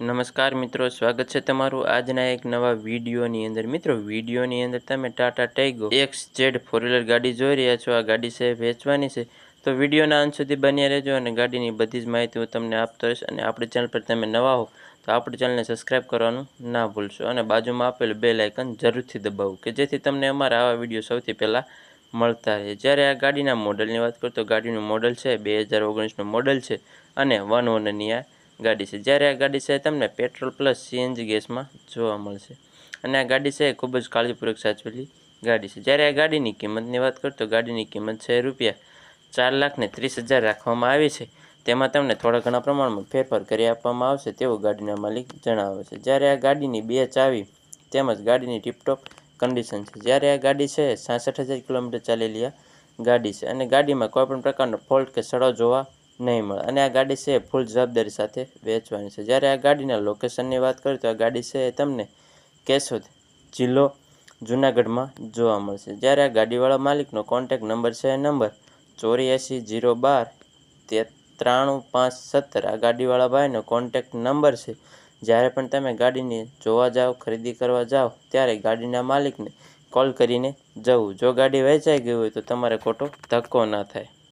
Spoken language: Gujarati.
નમસ્કાર મિત્રો, સ્વાગત છે તમારું આજના એક નવા વિડીયોની અંદર. મિત્રો, વિડીયોની અંદર તમે Tata Tiago X Z four wheeler ગાડી જોઈ રહ્યા છો. આ ગાડી છે વેચવાની છે. તો વિડીયોના અંત સુધી બન્યા રહેજો અને ગાડીની બધી જ માહિતી હું તમને આપતો રહીશ અને આપણી ચેનલ પર તમે નવા હો, તો આપણી ચેનલને સબસ્ક્રાઈબ કરવાનું ના ભૂલશો અને બાજુમાં આપેલું બે લાઇકન જરૂરથી દબાવું કે જેથી તમને અમારા આવા વીડિયો સૌથી પહેલાં મળતા રહે. જ્યારે આ ગાડીના મોડલની વાત કરું તો ગાડીનું મોડલ છે, બે હજાર ઓગણીસનું મોડલ છે અને વન ઓનરની આ ગાડી છે. જ્યારે આ ગાડી છે તમને પેટ્રોલ પ્લસ સીએનજી ગેસમાં જોવા મળશે. અને આ ગાડી છે ખૂબ જ કાળજીપૂર્વક સાચવેલી ગાડી છે. જ્યારે આ ગાડીની કિંમતની વાત કરું તો ગાડીની કિંમત છે રૂપિયા ચાર લાખને ત્રીસ હજાર રાખવામાં આવી છે. તેમાં તમને થોડા ઘણા પ્રમાણમાં ફેરફાર કરી આપવામાં આવશે તેવું ગાડીના માલિક જણાવે છે. જ્યારે આ ગાડીની બે ચાવી તેમજ ગાડીની ટીપટોપ કન્ડિશન છે. જ્યારે આ ગાડી છે સાસઠ હજાર કિલોમીટર ચાલેલી આ ગાડી છે. અને ગાડીમાં કોઈપણ પ્રકારનો ફોલ્ટ કે સડો જોવા નહીં મળે. અને આ ગાડી છે ફૂલ જવાબદારી સાથે વેચવાની છે. જ્યારે આ ગાડીના લોકેશનની વાત કરીએ તો આ ગાડી છે એ તમને કેશોદ જિલ્લો જુનાગઢમાં જોવા મળશે. જ્યારે આ ગાડીવાળા માલિકનો કોન્ટેક નંબર છે નંબર ચોર્યાસી જીરો બાર તે ત્રાણું પાંચ સત્તર. આ ગાડીવાળા ભાઈનો કોન્ટેક નંબર છે. જ્યારે પણ તમે ગાડીની જોવા જાઓ, ખરીદી કરવા જાઓ, ત્યારે ગાડીના માલિકને કોલ કરીને જવું. જો ગાડી વેચાઈ ગઈ હોય તો તમારે ખોટો ધક્કો ના થાય.